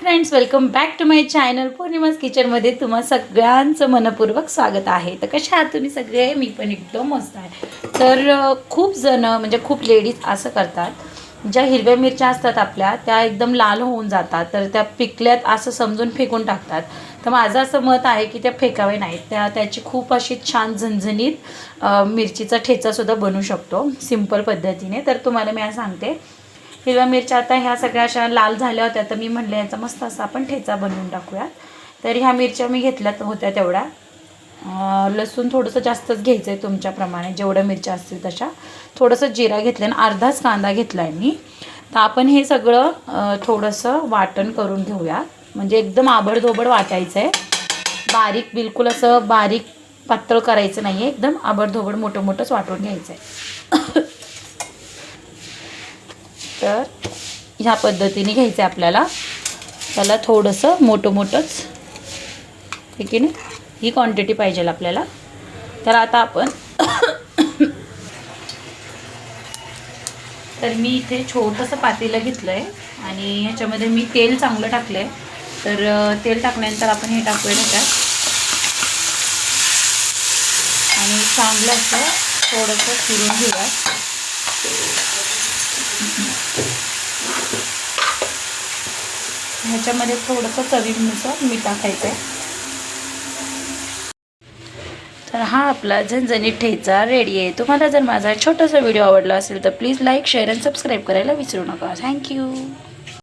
Friends welcome back to my channel Pournima's किचनमध्ये तुम्हा सगळ्यांचं मनपूर्वक स्वागत आहे. तर कशा आहात तुम्ही सगळे? मी पण एकदम मस्त आहे. तर खूप जण म्हणजे खूप लेडीज असं करतात. ज्या हिरव्या मिरच्या असतात आपल्या त्या एकदम लाल होऊन जातात. तर त्या पिकल्यात असं समजून फेकून टाकतात. तर माझं असं मत आहे की त्या फेकावे नाहीत. त्या त्याची खूप अशी छान झणझणीत मिरचीचा ठेचासुद्धा बनू शकतो. सिंपल पद्धतीने. तर तुम्हाला मी आज सांगते. हिरव्या मिरच्या आता ह्या सगळ्या अशा लाल झाल्या होत्या तर मी म्हणले याचा मस्त असा आपण ठेचा बनवून टाकूयात. तर ह्या मिरच्या मी घेतल्यात होत्या तेवढ्या. लसूण थोडंसं जास्तच घ्यायचं आहे तुमच्याप्रमाणे जेवढ्या मिरच्या असतील तशा. थोडंसं जिरा घेतलं आणि अर्धाच कांदा घेतला आहे मी. तर आपण हे सगळं थोडंसं वाटण करून घेऊया म्हणजे एकदम आबडधोबड वाटायचं आहे बारीक बिलकुल असं बारीक पातळ करायचं नाही आहे एकदम आबडधोबड मोठं मोठंच वाटून घ्यायचं आहे तर ह्या पद्धतीने घ्यायचं आहे आपल्याला. त्याला थोडंसं मोठं मोठंच. ठीक आहे ना ही क्वांटिटी पाहिजे आपल्याला. तर आता आपण तर मी इथे छोटंसं पातेलं घेतलं आहे आणि ह्याच्यामध्ये मी तेल चांगलं टाकलं आहे तर तेल टाकल्यानंतर आपण हे टाकूया त्याच्यात आणि चांगलं असं थोडंसं फिरून घेऊया. ह्याच्यामध्ये थोडंसं चवीनुसार मीठ टाकायचं आहे तर हा आपला झणझणीत ठेचा रेडी आहे. तुम्हाला जर माझा छोटासा व्हिडिओ आवडला असेल तर प्लीज लाईक शेअर आणि सबस्क्राईब करायला विसरू नका. थँक्यू